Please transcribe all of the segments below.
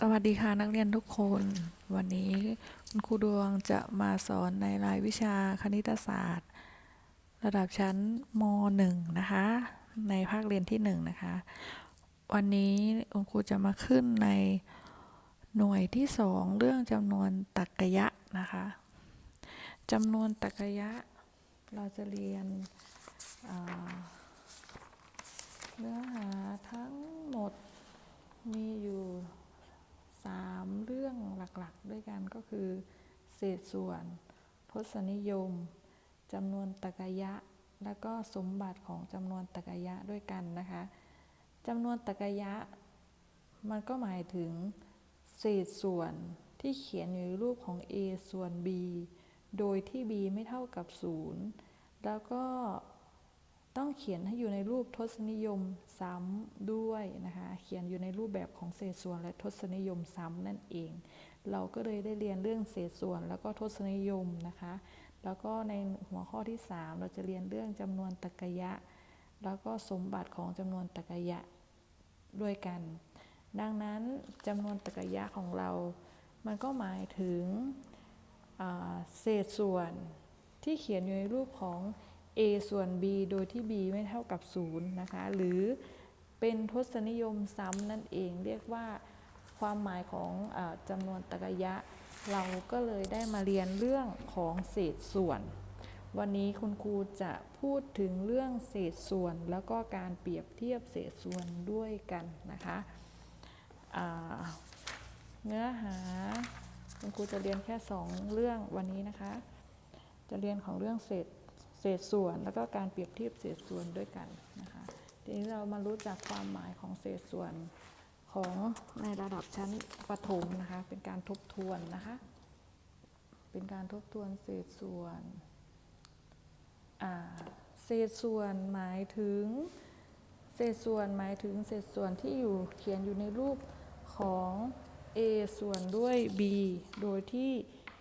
สวัสดีค่ะนักเรียนทุกคน วันนี้คุณครูดวงจะมาสอนในรายวิชาคณิตศาสตร์ ระดับชั้นม .1 นะคะ ในภาคเรียนที่ 1 นะคะ วันนี้คุณครูจะมาขึ้นในหน่วยที่ 2 เรื่องจำนวนตรรกะยะนะคะจำนวนตรรกะยะ เราจะเรียนเนื้อหาทั้งหมดมีอยู่ สามเรื่องหลักๆ ด้วยกันก็คือ เศษส่วน ทศนิยมจำนวนตรรกยะ และก็สมบัติของจำนวนตรรกยะด้วยกันนะคะจำนวนตรรกยะ มันก็หมายถึง เศษส่วนที่เขียนอยู่ในรูปของ a ส่วน b โดยที่ b ไม่เท่ากับ 0 แล้วก็ ต้องเขียนให้อยู่ในรูปทศนิยมซ้ำด้วยนะคะ เขียนอยู่ในรูปแบบของเศษส่วนและทศนิยมซ้ำนั่นเอง เราก็เลยได้เรียนเรื่องเศษส่วนแล้วก็ทศนิยมนะคะ แล้วก็ในหัวข้อที่ 3 เราจะเรียนเรื่องจำนวนตรรกยะ แล้วก็สมบัติของจำนวนตรรกยะด้วยกัน ดังนั้นจำนวนตรรกยะของเรา มันก็หมายถึงเศษส่วนที่เขียนอยู่ในรูปของ a ส่วน b โดยที่ b ไม่เท่ากับ 0 นะคะ หรือเป็นทศนิยมซ้ำนั่นเอง เรียกว่าความหมายของอจำนวนตรรกะยะ เราก็เลยได้มาเรียนเรื่องของเศษส่วน วันนี้คุณครูจะพูดถึงเรื่องเศษส่วน แล้วก็การเปรียบเทียบเศษส่วนด้วยกันนะคะเนื้อหาคุณครูจะเรียนแค่ 2 เรื่องวันนี้นะคะ จะเรียนของเรื่องเศษ ศษส่วน แล้วก็การเปรียบเทียบเศษส่วนด้วยกันนะคะทีนี้เรามารู้จักความหมายของเศษส่วนของในระดับชั้นประถมนะคะ เป็นการทบทวนนะคะ เป็นการทบทวนเศษส่วนเศษส่วนหมายถึงเศษส่วนหมายถึงเศษส่วนที่อยู่เขียนอยู่ในรูปของ a ส่วนด้วย b โดยที่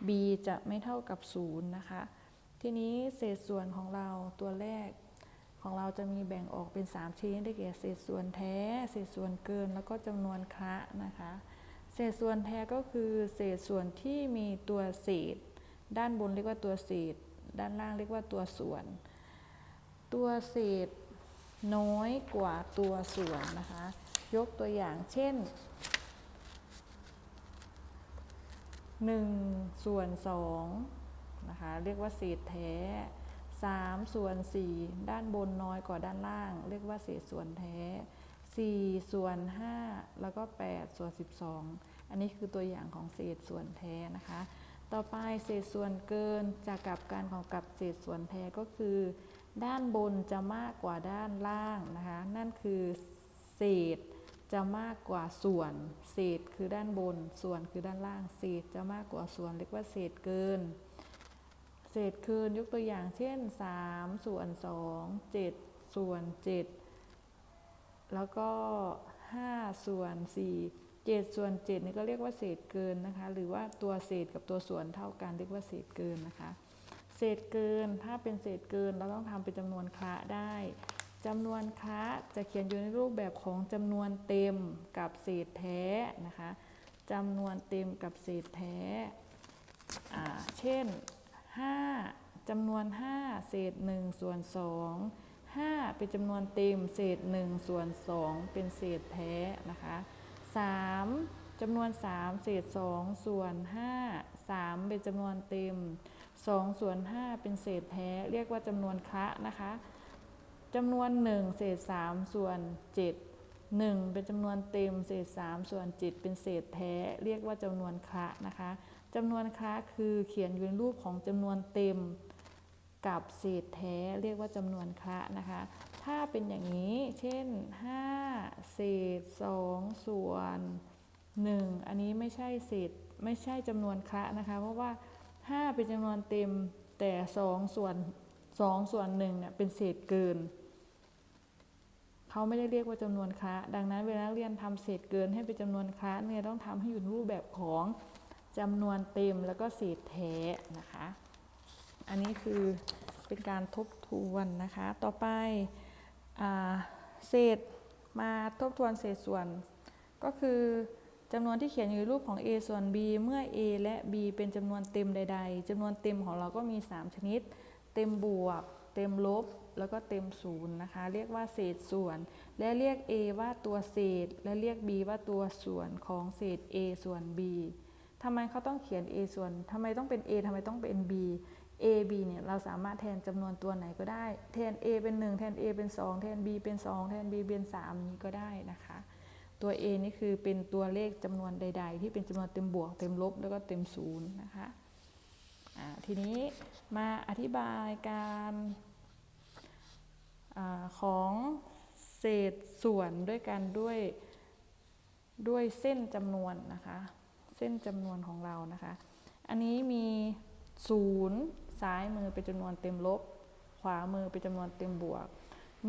b จะไม่เท่ากับ 0 นะคะ ทีนี้เศษส่วนของเราตัวแรกของเราจะมีแบ่งออกเป็น 3ชนิดได้แก่เศษส่วนแท้ เศษส่วนเกินแล้วก็จำนวนคละนะคะ เศษส่วนแท้ก็คือเศษส่วนที่มีตัวเศษ ด้านบนเรียกว่าตัวเศษ ด้านล่างเรียกว่าตัวส่วน ตัวเศษน้อยกว่าตัวส่วนนะคะ ยกตัวอย่างเช่น1ส่วน2 นะคะ เรียกว่าเศษแท้3ส่วน4ด้านบนน้อยกว่าด้านล่าง เรียกว่าเศษส่วนแท้4ส่วน 5 แล้วก็ 8 ส่วน 12 อันนี้คือตัวอย่างของเศษส่วนแท้นะคะ ต่อไปเศษส่วนเกินจะกลับการของกับเศษส่วนแท้ก็คือ ด้านบนจะมากกว่าด้านล่างนะคะ นั่นคือเศษจะมากกว่าส่วน เศษคือด้านบน ส่วนคือด้านล่าง เศษจะมากกว่าส่วน เรียกว่าเศษเกิน เศษเกินยกตัวอย่างเช่น 3 ส่วน 2 7 ส่วน 7 แล้วก็ 5 ส่วน 4 7 ส่วน 7 นี่ก็เรียกว่าเศษเกินนะคะ หรือว่าตัวเศษกับตัวส่วนเท่ากันเรียกว่าเศษเกินนะคะ เศษเกินถ้าเป็นเศษเกินเราต้องทำเป็นจำนวนคละได้จำนวนคละจะเขียนอยู่ในรูปแบบของจำนวนเต็มกับเศษแท้นะคะจำนวนเต็มกับเศษแท้อ่าเช่น 5จำนวน 5 เศษ 1 ส่วน 2 5 เป็นจำนวนเต็มเศษ 1 ส่วน 2 เป็นเศษแท้นะคะ3จำนวน 3 เศษ 2 ส่วน 5 3 เป็นจำนวนเต็ม 2 ส่วน 5 เป็นเศษแท้ เรียกว่าจำนวนคละนะคะจำนวน 1 เศษ 3 ส่วน 7 1 เป็นจำนวนเต็ม เศษ 3 ส่วน 7 เป็นเศษแท้ เรียกว่าจำนวนคละนะคะ จำนวนคละคือเขียนอยู่ในรูปของจำนวนเต็มกับเศษแท้เรียกว่าจำนวนคละนะคะ ถ้าเป็นอย่างนี้ เช่น 5 เศษ 2 ส่วน 1 อันนี้ไม่ใช่เศษไม่ใช่จำนวนคละนะคะ เพราะว่า 5 เป็นจำนวนเต็มแต่ 2 ส่วน 2 ส่วน1เนี่ยเป็นเศษเกิน เขาไม่ได้เรียกว่าจำนวนคละดังนั้นเวลาเรียนทำเศษเกินให้เป็นจำนวนคละเนี่ยต้องทำให้อยู่ในรูปแบบของ จำนวนเต็มแล้วก็เศษแท้นะคะ อันนี้คือเป็นการทบทวนนะคะ ต่อไปเศษมาทบทวนเศษส่วน ก็คือจำนวนที่เขียนอยู่รูปของ a ส่วน b เมื่อ a และ b เป็นจำนวนเต็มใด ๆจำนวนเต็มของเราก็มี 3 ชนิด เต็มบวก เต็มลบ แล้วก็เต็มศูนย์นะคะ เรียกว่าเศษส่วน และเรียก a ว่าตัวเศษ และเรียก b ว่าตัวส่วนของเศษ a ส่วน b ทำไมเขาต้องเขียน a ส่วนทำไมต้องเป็น a ทำไมต้องเป็น b a b เนี่ยเราสามารถแทนจำนวนตัวไหนก็ได้ แทน a เป็น 1 แทน a เป็น 2 แทน b เป็น 2 แทน b เป็น3นี้ก็ได้นะคะ ตัว a นี่คือเป็นตัวเลขจำนวนใด ๆ ที่เป็นจำนวนเต็มบวกเต็มลบแล้วก็เต็มศูนย์นะคะทีนี้มาอธิบายการอของเศษส่วนด้วยกันด้วยด้วยเส้นจำนวนนะคะ เส้นจำนวนของเรานะคะ อันนี้มีศูนย์ซ้ายมือเป็นจำนวนเต็มลบ ขวามือเป็นจำนวนเต็มบวก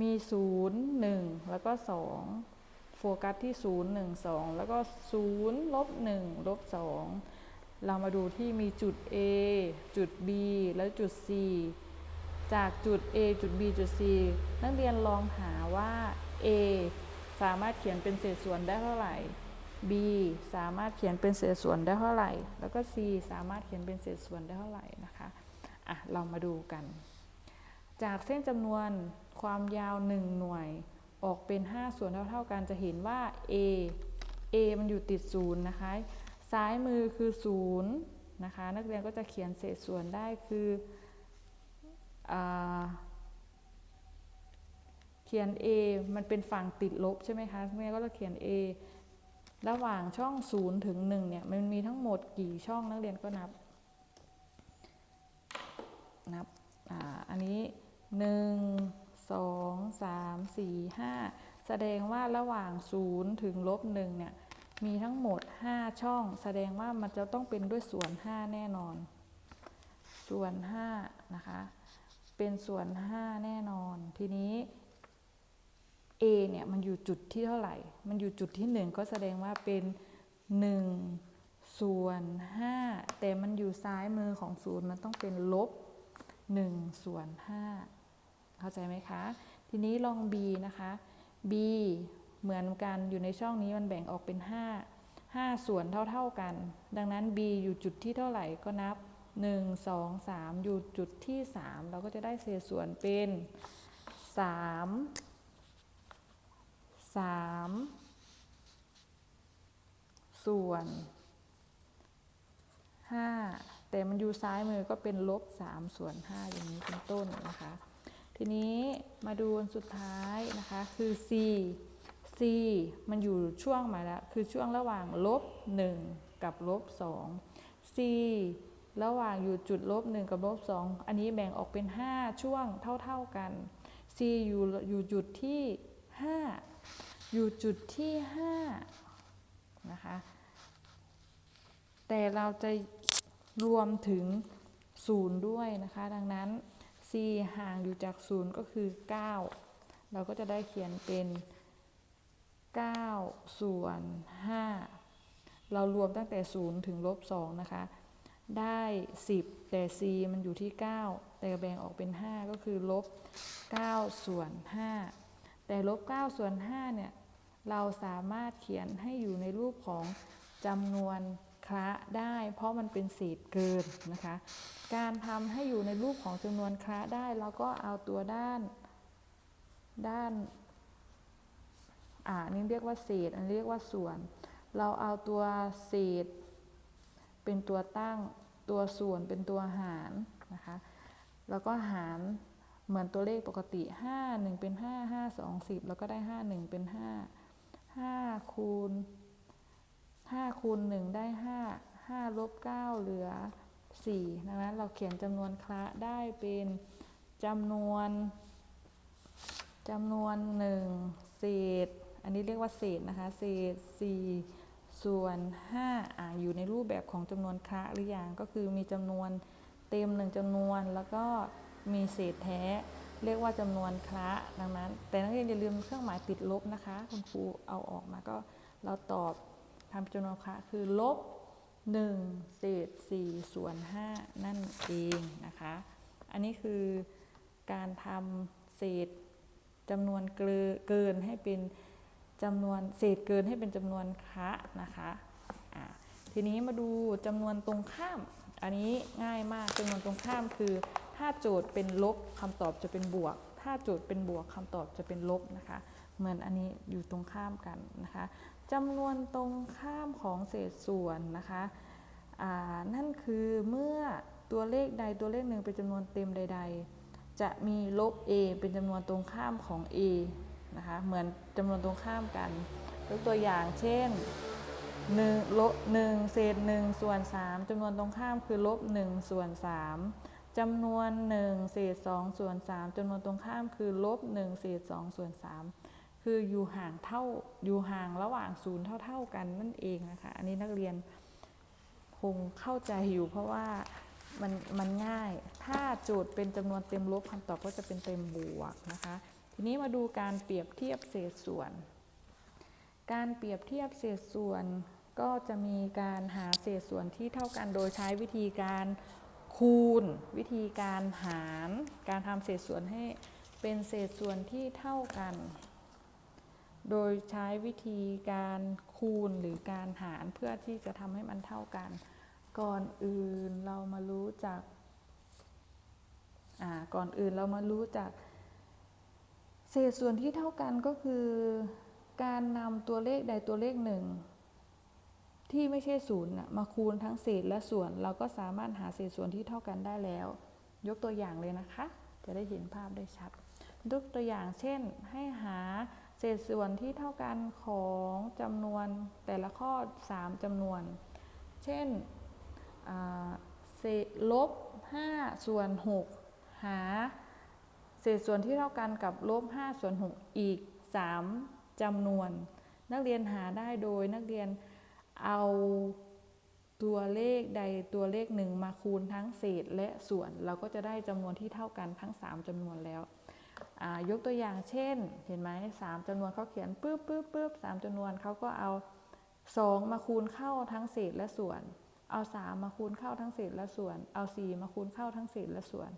มีศูนย์หนึ่งแล้วก็สองโฟกัสที่ศูนย์หนึ่งสองแล้วก็ศูนย์ลบหนึ่งลบสองเรามาดูที่มีจุด A จุด B แล้วจุด C จากจุด A จุด B จุด C นักเรียนลองหาว่า A สามารถเขียนเป็นเศษส่วนได้เท่าไหร่ B สามารถเขียนเป็นเศษส่วนได้เท่าไหร่ แล้วก็ C สามารถเขียนเป็นเศษส่วนได้เท่าไหร่นะคะอะเรามาดูกัน จากเส้นจำนวนความยาว 1 หน่วย ออกเป็น 5 ส่วนเท่าๆกันจะเห็นว่า A A มันอยู่ติดศูนย์นะคะ ซ้ายมือคือ0นะคะ นักเรียนก็จะเขียนเศษส่วนได้คืออเขียน A มันเป็นฝั่งติดลบใช่ไหมคะแม่ก็จะเขียน A ระหว่างช่อง 0 ถึง 1 เนี่ย มันมีทั้งหมดกี่ช่องนักเรียนก็นับ นับอ่าอันนี้ 1 2 3 4 5 แสดงว่าระหว่าง 0 ถึงลบ1เนี่ย มีทั้งหมด 5 ช่อง แสดงว่ามันจะต้องเป็นด้วยส่วน 5 แน่นอน ส่วน5นะคะ เป็นส่วน 5 แน่นอน ทีนี้ A เนี่ยมันอยู่จุดที่เท่าไหร่ มันอยู่จุดที่ 1 ก็แสดงว่าเป็น 1 ส่วน 5 แต่มันอยู่ซ้ายมือของศูนย์มันต้องเป็นลบ 1 ส่วน 5 เข้าใจไหมคะ ทีนี้ลอง B นะคะ B เหมือนกันอยู่ในช่องนี้มันแบ่งออกเป็น 5 5 ส่วนเท่าๆกัน ดังนั้น B อยู่จุดที่เท่าไหร่ก็นับ 1 2 3 อยู่จุดที่ 3 เราก็จะได้เศษส่วนเป็น 3 3ส่วน5แต่มันอยู่ซ้ายมือก็เป็นลบ3ส่วน5อย่างนี้เป็นต้นนะคะ ทีนี้มาดูอันสุดท้ายนะคะคือ C C มันอยู่ช่วงมาแล้ว คือช่วงระหว่างลบ1กับลบ2 C ระหว่างอยู่จุดลบ1กับลบ2อันนี้แบ่งออกเป็น 5 ช่วงเท่า ๆกัน C อยู่อยู่จุดที่ 5 อยู่จุดที่5นะคะ แต่เราจะรวมถึง0ด้วยนะคะ ดังนั้น c ห่างอยู่จาก0ก็คือ 9 เราก็จะได้เขียนเป็น 9 ส่วน 5 เรารวมตั้งแต่ 0 ถึงลบ 2 นะคะ ได้ 10 แต่ c มันอยู่ที่ 9 แต่แบ่งออกเป็น 5 ก็คือลบ 9 ส่วน 5 แต่ลบ 9 ส่วน 5 เนี่ย เราสามารถเขียนให้อยู่ในรูปของจำนวนคละได้ เพราะมันเป็นเศษเกินนะคะ การทำให้อยู่ในรูปของจำนวนคละได้เราก็เอาตัวด้าน ด้านอ่านี่เรียกว่าเศษ อันเรียกว่าส่วน เราเอาตัวเศษ เป็นตัวตั้งตัวส่วนเป็นตัวหารนะคะ แล้วก็หารเหมือนตัวเลขปกติ 5 1 เป็น 5 5 2 10 แล้วก็ได้ 5 1 เป็น 5 5คูณ5คูณ1ได้5 5ลบ9เหลือ4ดังนั้นเราเขียนจำนวนคละได้เป็นจำนวนจำนวน1เศษ อันนี้เรียกว่าเศษนะคะ เศษ4ส่วน5อ่าอยู่ในรูปแบบของจำนวนคละหรือยังก็คือมีจำนวนเต็มหนึ่งจำนวนแล้วก็มีเศษแท้ เรียกว่าจำนวนคละดังนั้น แต่นักเรียนอย่าลืมเครื่องหมายติดลบนะคะ คุณครูเอาออกมาก็เราตอบทำจำนวนคละคือลบ1เศษ4ส่วน 5 นั่นเองนะคะ อันนี้คือการทำเศษจำนวนเกินให้เป็นจำนวนเศษเกินให้เป็นจำนวนคะนะคะอ่าทีนี้มาดูจำนวนตรงข้าม อันนี้ง่ายมากจำนวนตรงข้ามคือ ถ้าโจทย์เป็นลบคำตอบจะเป็นบวก ถ้าโจทย์เป็นบวกคำตอบจะเป็นลบนะคะ เหมือนอันนี้อยู่ตรงข้ามกันนะคะจำนวนตรงข้ามของเศษส่วนนะคะนั่นคือเมื่อตัวเลขใดตัวเลขหนึ่งเป็นจำนวนเต็มใด ๆ จะมีลบ a เป็นจำนวนตรงข้ามของ a นะคะเหมือนจำนวนตรงข้ามกันยกตัวอย่างเช่น1ลบ1เศษ1ส่วน3จำนวนตรงข้ามคือลบ1ส่วน3 จำนวน1เศษ2ส่วน3จำนวนตรงข้ามคือลบ1เศษ2ส่วน3คืออยู่ห่างเท่าอยู่ห่างระหว่างศูนย์เท่า ๆกันนั่นเองนะคะ อันนี้นักเรียนคงเข้าใจอยู่เพราะว่ามันมันง่าย ถ้าโจทย์เป็นจำนวนเต็มลบคำตอบก็จะเป็นเต็มบวกนะคะ ทีนี้มาดูการเปรียบเทียบเศษส่วน การเปรียบเทียบเศษส่วนก็จะมีการหาเศษส่วนที่เท่ากันโดยใช้วิธีการ คูณ วิธีการหาร การทำเศษส่วนให้เป็นเศษส่วนที่เท่ากัน โดยใช้วิธีการคูณหรือการหารเพื่อที่จะทำให้มันเท่ากัน ก่อนอื่นเรามารู้จักก่อนอื่นเรามารู้จัก เศษส่วนที่เท่ากันก็คือ การนำตัวเลขใดตัวเลขหนึ่ง ที่ไม่ใช่ศูนย์มาคูณทั้งเศษและส่วน เราก็สามารถหาเศษส่วนที่เท่ากันได้แล้ว ยกตัวอย่างเลยนะคะ จะได้เห็นภาพได้ชัดยกตัวอย่างเช่น ให้หาเศษส่วนที่เท่ากันของจำนวนแต่ละข้อ 3จำนวน เช่นเศษลบ 5 ส่วน 6 หา เศษส่วนที่เท่ากันกับลบ 5 ส่วน 6 อีก 3จำนวน นักเรียนหาได้โดยนักเรียน เอาตัวเลขใดตัวเลขหนึ่งมาคูณทั้งเศษและส่วน เราก็จะได้จำนวนที่เท่ากันทั้ง 3จำนวนแล้ว ยกตัวอย่างเช่น เห็นไหมสามจำนวนเขาเขียนปื๊บปื๊บปื๊บสามจำนวนเขาก็เอา 2 มาคูณเข้าทั้งเศษและส่วน เอา 3 มาคูณเข้าทั้งเศษและส่วน เอา 4 มาคูณเข้าทั้งเศษและส่วน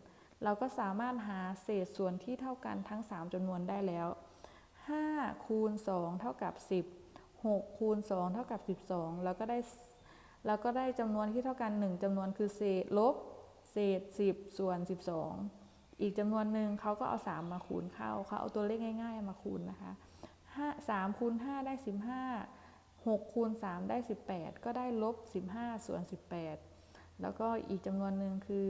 เราก็สามารถหาเศษส่วนที่เท่ากันทั้ง 3จำนวนได้แล้ว5คูณ2เท่ากับ 10 6คูณ2เท่ากับ 12 แล้วก็ได้แล้วก็ได้จำนวนที่เท่ากัน 1จำนวนคือเศษลบเศษ 10 ส่วน 12 อีกจำนวนหนึ่งเขาก็เอา 3 มาคูณเข้าเขาเอาตัวเลขง่าย ๆ มาคูณนะคะ5 3คูณ5ได้ 15 6คูณ3ได้ 18 ก็ได้ลบ 15 ส่วน 18 แล้วก็อีกจำนวนหนึ่งคือ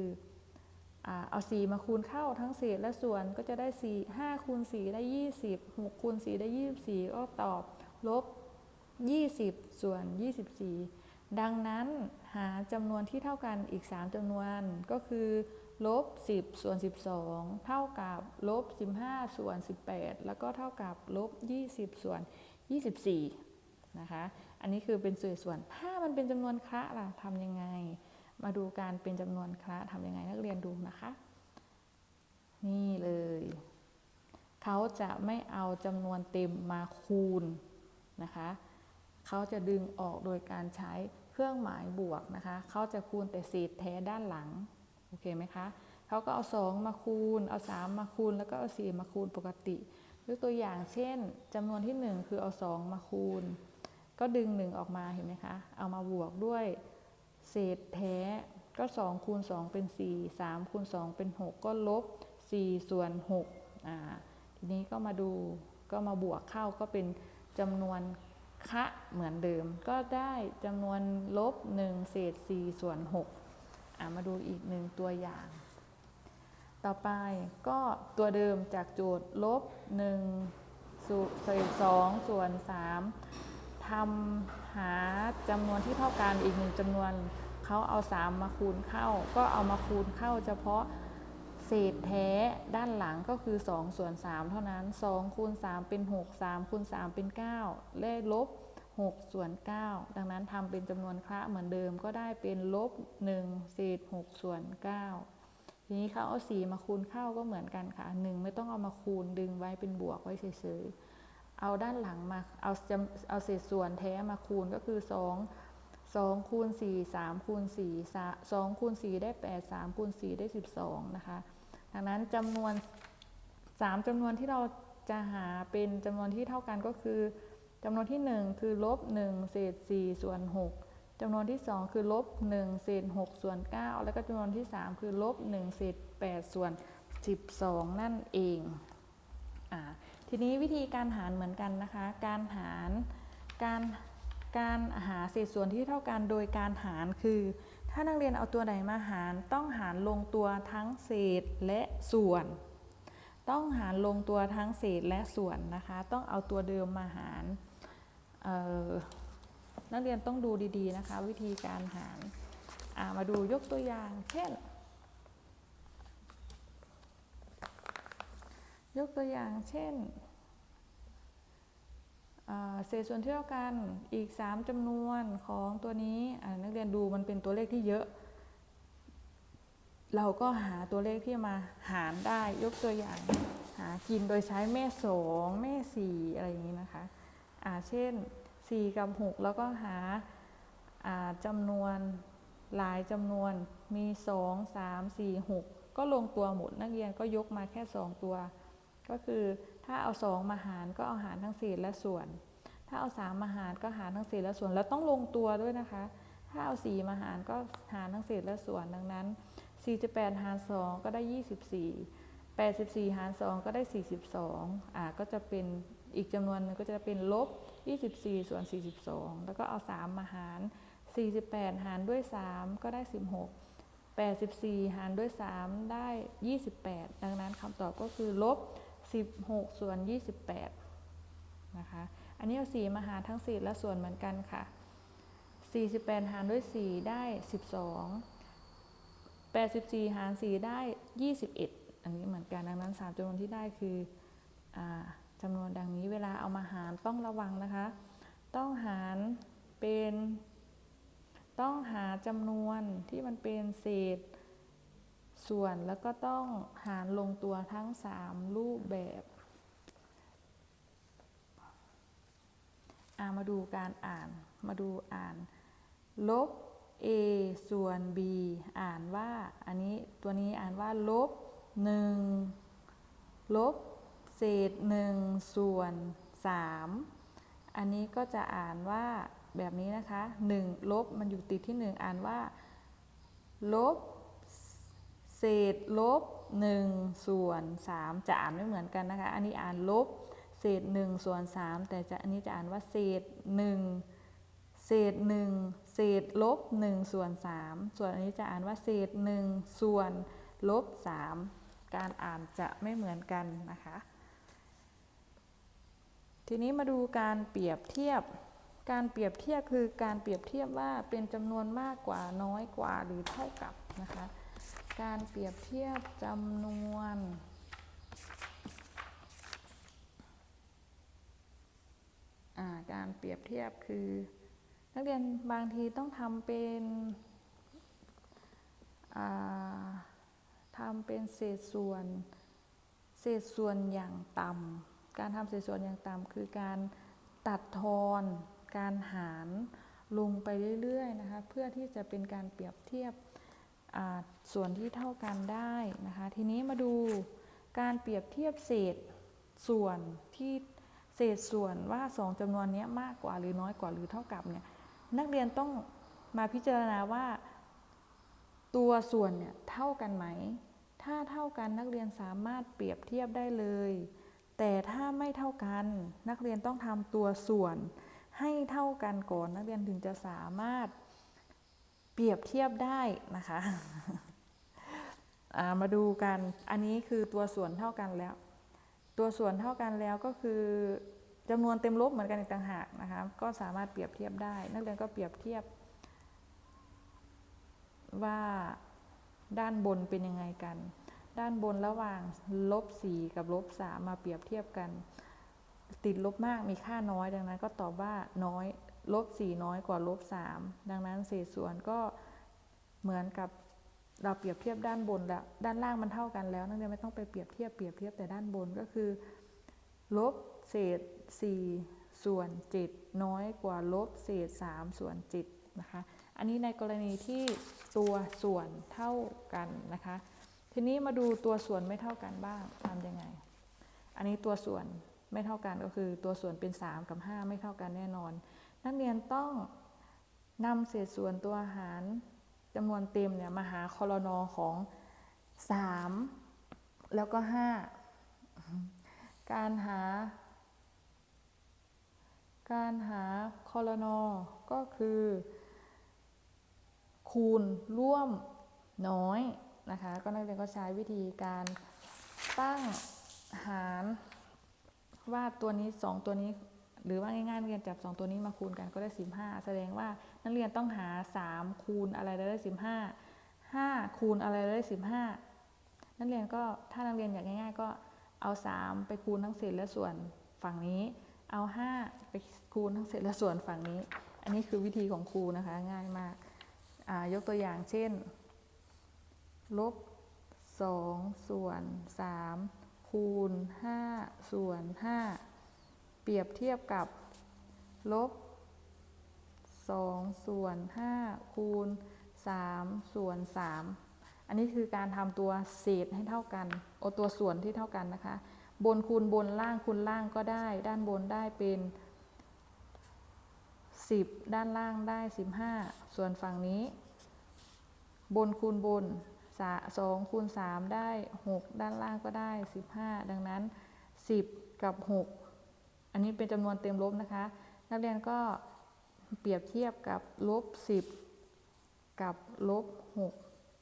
อ่าเอา 4 มาคูณเข้าทั้งเศษและส่วนก็จะได้ 4 5คูณ4ได้ 20 6คูณ4ได้ 24 ก็ตอบลบ 20 ส่วน 24 ดังนั้นหาจำนวนที่เท่ากันอีก 3จำนวนก็คือลบ 10 ส่วน 12 เท่ากับลบ 15 ส่วน 18 แล้วก็เท่ากับลบ 20 ส่วน 24 นะคะ อันนี้คือเป็นส่วนส่วน ถ้ามันเป็นจำนวนคละล่ะทำยังไง มาดูการเป็นจำนวนคละทำยังไงนักเรียนดูนะคะ นี่เลย เขาจะไม่เอาจำนวนเต็มมาคูณนะคะ เขาจะดึงออกโดยการใช้เครื่องหมายบวกนะคะ เขาจะคูณแต่เศษแท้ด้านหลัง โอเคไหมคะ เขาก็เอา 2 มาคูณ เอา 3 มาคูณ แล้วก็เอา 4 มาคูณปกติยกตัวอย่างเช่นจำนวนที่ 1 คือเอา 2 มาคูณ ก็ดึง 1 ออกมาเห็นไหมคะ เอามาบวกด้วยเศษแท้ก็ 2 คูณ 2 เป็น 4 3 คูณ 2 เป็น 6 ก็ลบ 4 ส่วน6อ่าทีนี้ก็มาดูก็มาบวกเข้าก็เป็นจำนวน คะเหมือนเดิมก็ได้จำนวนลบ1เศษ4ส่วน6อ่ามาดูอีกหนึ่งตัวอย่าง ต่อไปก็ตัวเดิมจากโจทย์ลบ1ส่วนเศษ2ส่วน3ทำหาจำนวนที่เท่ากันอีกหนึ่งจำนวนเขาเอา 3 มาคูณเข้า ก็เอามาคูณเข้าเฉพาะ เศษแท้ด้านหลังก็คือ2ส่วน3เท่านั้น2คูณ3เป็น6 3คูณ3เป็น9เลขลบ6ส่วน 9 ดังนั้นทำเป็นจำนวนคละเหมือนเดิมก็ได้เป็นลบ1เศษ6ส่วน 9 ทีนี้เขาเอา4มาคูณเข้าก็เหมือนกันค่ะ 1 ไม่ต้องเอามาคูณดึงไว้เป็นบวกไว้เฉยๆ เอาด้านหลังมาเอาเอาเศษส่วนแท้มาคูณก็คือ 2 2คูณ4 3คูณ4 2คูณ4ได้ 8 3คูณ4ได้ 12 นะคะ ดังนั้นจำนวน 3จำนวนที่เราจะหาเป็นจำนวนที่เท่ากันก็คือจำนวนที่ 1 คือลบ1เศษ4ส่วน6จำนวนที่ 2 คือลบ1เศษ6ส่วน9แล้วก็จำนวนที่ 3 คือลบ1เศษ8ส่วน 12 นั่นเองอ่าทีนี้วิธีการหารเหมือนกันนะคะ การหารการการหาเศษส่วนที่เท่ากันโดยการหารคือ ถ้านักเรียนเอาตัวไหนมาหาร ต้องหารลงตัวทั้งเศษและส่วน ต้องหารลงตัวทั้งเศษและส่วนนะคะ ต้องเอาตัวเดิมมาหาร นักเรียนต้องดูดีๆนะคะ วิธีการหารามาดูยกตัวอย่าง เช่น ยกตัวอย่างเช่น เศษส่วนที่เท่ากันอีก 3จำนวนของตัวนี้นักเรียนดูมันเป็นตัวเลขที่เยอะ เราก็หาตัวเลขที่มาหารได้ยกตัวอย่าง หากินโดยใช้แม่สองแม่สี่อะไรอย่างนี้นะคะอ่าเช่น 4 กับ 6 แล้วก็หาอ่าจำนวนหลายจำนวนมี 2 3 4 6 ก็ลงตัวหมดนักเรียนก็ยกมาแค่ 2 ตัว ก็คือ ถ้าเอา2มาหารก็เอาหารทั้งเศษและส่วน ถ้าเอา3มมาหารก็หารทั้งเศษและส่วน แล้วต้องลงตัวด้วยนะคะ ถ้าเอา4มาหารก็หารทั้งเศษและส่วน ดังนั้น48หาร2ก็ได้ 24 84 หาร 2 ก็ได้ 42อ่าก็จะเป็นอีกจำนวนหนึงก็จะเป็นลบ 24 ส่วน 42 แล้วก็เอา 3 มาหาร 48 หารด้วย 3 ก็ได้ 16 84 หารด้วย 3 ได้ 28 ดังนั้นคำตอบก็คือลบ 16 ส่วน 28 นะคะ อันนี้เอา 4 มาหารทั้งเศษและส่วนเหมือนกันค่ะ 48 หารด้วย 4 ได้ 12 84 หาร 4 ได้ 21 อันนี้เหมือนกัน ดังนั้น 3จำนวนที่ได้คืออจำนวนดังนี้ เวลาเอามาหารต้องระวังนะคะ ต้องหารเป็น ต้องหาจำนวนที่มันเป็นเศษ ส่วนแล้วก็ต้องหารลงตัวทั้ง 3 รูปแบบอามาดูการอ่าน มาดูอ่าน ลบ a ส่วน b อ่านว่า อันนี้ตัวนี้อ่านว่า ลบ 1 ลบ เศษ 1 ส่วน 3 อันนี้ก็จะอ่านว่าแบบนี้นะคะ 1 ลบมันอยู่ติดที่ 1 อ่านว่า ลบ เศษลบ1ส่วน3จะอ่านไม่เหมือนกันนะคะ อันนี้อ่านลบเศษ1ส่วน3แต่จะอันนี้จะอ่านว่าเศษ 1 เศษ 1 เศษลบ1ส่วน3ส่วนอันนี้จะอ่านว่าเศษ 1 ส่วนลบ3การอ่านจะไม่เหมือนกันนะคะ ทีนี้มาดูการเปรียบเทียบ การเปรียบเทียบคือการเปรียบเทียบว่าเป็นจำนวนมากกว่าน้อยกว่าหรือเท่ากับนะคะ การเปรียบเทียบจำนวนการเปรียบเทียบคือ นักเรียนบางทีต้องทำเป็นทำเป็นเศษส่วน เศษส่วนอย่างต่ำการทำเศษส่วนอย่างต่ำคือการตัดทอนการหารลงไปเรื่อยๆนะคะเพื่อที่จะเป็นการเปรียบเทียบ ส่วนที่เท่ากันได้นะคะ ทีนี้มาดูการเปรียบเทียบเศษส่วนที่เศษส่วนว่าสองจำนวนนี้มากกว่าหรือน้อยกว่าหรือเท่ากับเนี่ยนักเรียนต้องมาพิจารณาว่า ตัวส่วนเนี่ยเท่ากันไหม ถ้าเท่ากันนักเรียนสามารถเปรียบเทียบได้เลย แต่ถ้าไม่เท่ากันนักเรียนต้องทำตัวส่วนให้เท่ากันก่อนนักเรียนถึงจะสามารถ เปรียบเทียบได้นะคะามาดูกัน อันนี้คือตัวส่วนเท่ากันแล้ว ตัวส่วนเท่ากันแล้วก็คือจำนวนเต็มลบเหมือนกันอีกต่างหากนะคะ ก็สามารถเปรียบเทียบได้ นักเรียนก็เปรียบเทียบ ว่าด้านบนเป็นยังไงกัน ด้านบนระหว่างลบ4กับลบ3มาเปรียบเทียบกัน ติดลบมากมีค่าน้อยดังนั้นก็ตอบว่าน้อย ลบ4น้อยกว่าลบ3ดังนั้นเศษส่วนก็เหมือนกับเราเปรียบเทียบด้านบนแล้วด้านล่างมันเท่ากันแล้วนักเรียนไม่ต้องไปเปรียบเทียบเปรียบเทียบแต่ด้านบนก็คือลบเศษ 4 ส่วน 7 น้อยกว่าลบเศษ 3 ส่วน7นะคะอันนี้ในกรณีที่ตัวส่วนเท่ากันนะคะ ทีนี้มาดูตัวส่วนไม่เท่ากันบ้างทำยังไง อันนี้ตัวส่วนไม่เท่ากันก็คือตัวส่วนเป็น 3 กับ 5 ไม่เท่ากันแน่นอน นักเรียนต้องนำเศษส่วนตัวอาหารจำนวนเต็มเนี่ยมาหาคอรนอของ 3 แล้วก็ 5 การหา การหาคอรนอก็คือ คูณร่วมน้อยนะคะ ก็นักเรียนก็ใช้วิธีการตั้งหารว่าตัวนี้ 2 ตัวนี้ หรือว่าง่ายๆนักเรียนจับ 2 ตัวนี้มาคูณกันก็ได้ 15 แสดงว่านักเรียนต้องหา 3 คูณอะไรได้15 5 คูณอะไรได้15 นักเรียนก็ถ้านักเรียนอยากง่าย ๆ ก็เอา 3 ไปคูณทั้งเศษและส่วนฝั่งนี้ เอา 5 ไปคูณทั้งเศษและส่วนฝั่งนี้ อันนี้คือวิธีของครูนะคะง่ายมากายกตัวอย่างเช่นลบ2ส่วน3คูณ5ส่วน5 ปรียบเทียบกับ ลบ 2 ส่วน 5 คูณ 3 ส่วน 3 อันนี้คือการทำตัวเศษให้เท่ากัน โอตัวส่วนที่เท่ากันนะคะ บนคูณบนล่างคูณล่างก็ได้ ด้านบนได้เป็น 10 ด้านล่างได้ 15 ส่วนฝั่งนี้ บนคูณบนสองคูณ 3 ได้ 6 ด้านล่างก็ได้ 15 ดังนั้น 10 กับ 6 นนี้เป็นจำนวนเต็มลบนะคะ นักเรียนก็เปรียบเทียบกับลบ10 กับลบ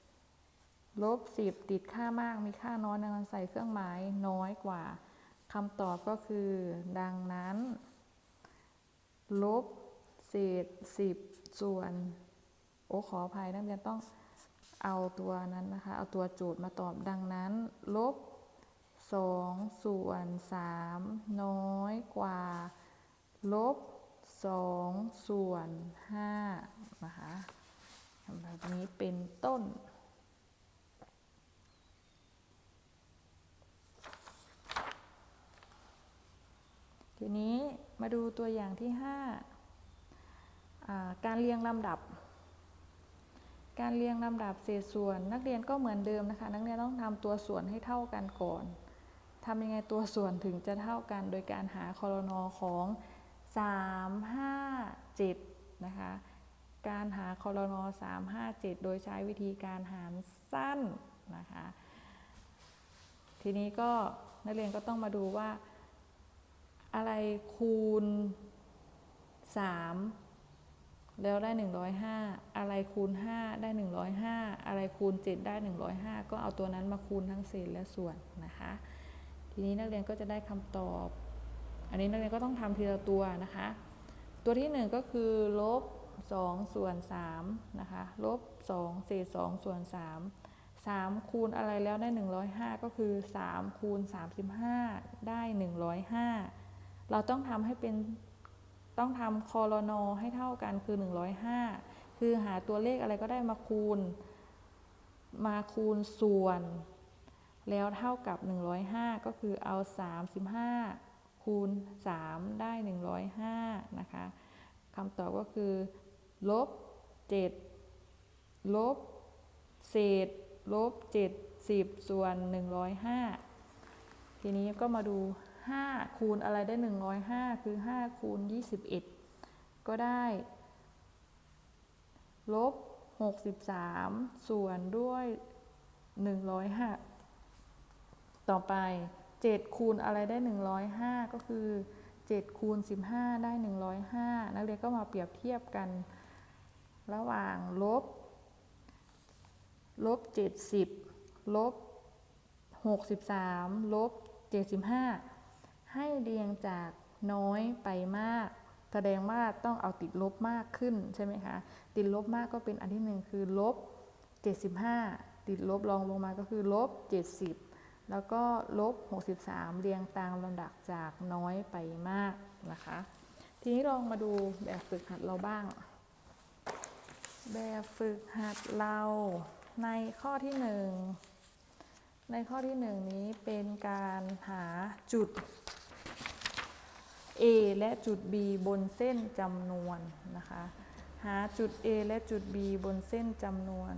6ลบ10 ติดค่ามากมีค่าน้อยดังนั้นใส่เครื่องหมายน้อยกว่าคำตอบก็คือ ดังนั้นลบเศษ10 ส่วน โอ้ขออภัยนักเรียนต้องเอาตัวนั้นนะคะ เอาตัวโจทย์มาตอบดังนั้นลบ 2 ส่วน 3 น้อยกว่า ลบ 2 ส่วน 5 นะคะแบบนี้เป็นต้น ทีนี้มาดูตัวอย่างที่ 5 การเรียงลำดับการเรียงลำดับเศษส่วนนักเรียนก็เหมือนเดิมนะคะ นักเรียนต้องทำตัวส่วนให้เท่ากันก่อน ทำยังไงตัวส่วนถึงจะเท่ากัน โดยการหาคอรนอของ 3 5 7 นะคะ การหาคอรนอ3 5 7 โดยใช้วิธีการหารสั้นนะคะ ทีนี้ก็นักเรียนก็ต้องมาดูว่า อะไรคูณ 3 แล้วได้ 105 อะไรคูณ 5 ได้ 105 อะไรคูณ 7 ได้ 105 ก็เอาตัวนั้นมาคูณทั้งเศษและส่วนนะคะ ทีนี้นักเรียนก็จะได้คำตอบ อันนี้นักเรียนก็ต้องทำทีละตัวนะคะ ตัวที่ 1 ก็คือลบ2ส่วน3นะคะลบ2เศษ2ส่วน3 3 คูณอะไรแล้วได้ 105 ก็คือ 3 คูณ 35 ได้ 105 เราต้องทำให้เป็นต้องทำคอรนอให้เท่ากันคือ 105 คือหาตัวเลขอะไรก็ได้มาคูณ มาคูณส่วน แล้วเท่ากับ 105 ก็คือเอา 35 คูณ 3 ได้ 105 นะคะคำตอบก็คือ ลบ 7 ลบ เศษ ลบ 70 ส่วน 105 ทีนี้ก็มาดู 5 คูณอะไรได้ 105 คือ 5 คูณ 21 ก็ได้ ลบ 63 ส่วนด้วย 105 ต่อไป 7 คูณอะไรได้ 105 ก็คือ 7 คูณ 15 ได้ 105 นักเรียนก็มาเปรียบเทียบกัน ระหว่างลบ ลบ 70 ลบ 63 ลบ 75 ให้เรียงจากน้อยไปมาก แสดงว่าต้องเอาติดลบมากขึ้นใช่ไหมคะ ติดลบมากก็เป็นอันที่หนึ่งคือลบ 75 ติดลบรองลงมาก็คือลบ 70 แล้วก็ลบ 63 เรียงตามลำดับจากน้อยไปมากนะคะ ทีนี้ลองมาดูแบบฝึกหัดเราบ้าง แบบฝึกหัดเราในข้อที่หนึ่งในข้อที่หนึ่งนี้เป็นการหาจุด A และจุด B บนเส้นจำนวนนะคะ หาจุด A และจุด B บนเส้นจำนวน